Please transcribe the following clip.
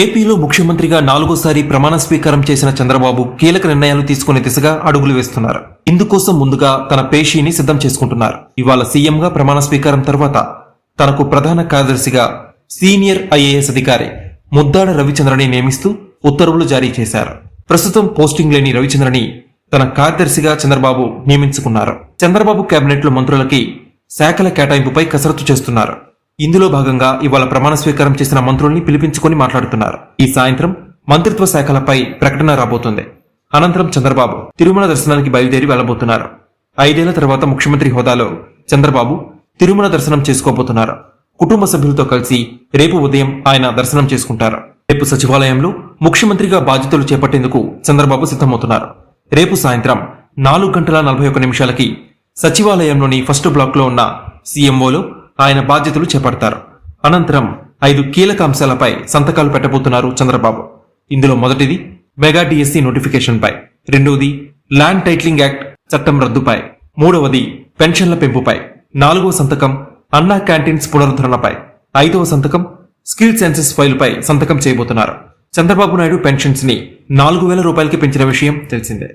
ఏపీలో ముఖ్యమంత్రిగా నాలుగోసారి ప్రమాణ స్వీకారం చేసిన చంద్రబాబు కీలక నిర్ణయాలు తీసుకునే దిశగా అడుగులు వేస్తున్నారు. ఇందుకోసం ముందుగా తన పేషీని సిద్ధం చేసుకుంటున్నారు. ఇవాళ సీఎంగా ప్రమాణ స్వీకారం తర్వాత తనకు ప్రధాన కార్యదర్శిగా సీనియర్ ఐఏఎస్ అధికారి ముద్దాడ రవిచంద్రని నియమిస్తూ ఉత్తర్వులు జారీ చేశారు. ప్రస్తుతం పోస్టింగ్ లేని రవిచంద్రని తన కార్యదర్శిగా చంద్రబాబు నియమించుకున్నారు. చంద్రబాబు కేబినెట్లో మంత్రులకి శాఖల కేటాయింపుపై కసరత్తు చేస్తున్నారు. ఇందులో భాగంగా ఇవాళ ప్రమాణ స్వీకారం చేసిన మంత్రుల్ని పిలిపించుకొని మాట్లాడుతున్నారు. ఈ సాయంత్రం మంత్రిత్వ శాఖలపై ప్రకటన రాబోతుంది. అనంతరం చంద్రబాబు తిరుమల దర్శనానికి బయలుదేరి వెళ్ళబోతున్నారు ఐదేళ్ళ తర్వాత ముఖ్యమంత్రి హోదాలో చంద్రబాబు తిరుమల దర్శనం చేసుకోబోతున్నారు. కుటుంబ సభ్యులతో కలిసి రేపు ఉదయం ఆయన దర్శనం చేసుకుంటారు. రేపు సచివాలయంలో ముఖ్యమంత్రిగా బాధ్యతలు చేపట్టేందుకు చంద్రబాబు సిద్ధమవుతున్నారు. రేపు సాయంత్రం నాలుగు గంటల నలభై ఒక్క నిమిషాలకి సచివాలయంలోని ఫస్ట్ బ్లాక్లో ఉన్న సీఎంఓలో ఆయన బాధ్యతలు చేపడతారు. అనంతరం ఐదు కీలక అంశాలపై సంతకాలు పెట్టబోతున్నారు చంద్రబాబు. ఇందులో మొదటిది మెగా డిఎస్సి నోటిఫికేషన్ పై. రెండవది ల్యాండ్ టైట్లింగ్ యాక్ట్ చట్టం రద్దుపై. మూడవది పెన్షన్ల పెంపుపై. నాలుగవ సంతకం అన్నా క్యాంటీన్స్ పునరుద్ధరణపై. ఐదవ సంతకం స్కిల్ సెన్సెస్ ఫైల్పై సంతకం చేయబోతున్నారు. చంద్రబాబు నాయుడు పెన్షన్స్ని నాలుగు వేల రూపాయలకి పెంచిన విషయం తెలిసిందే.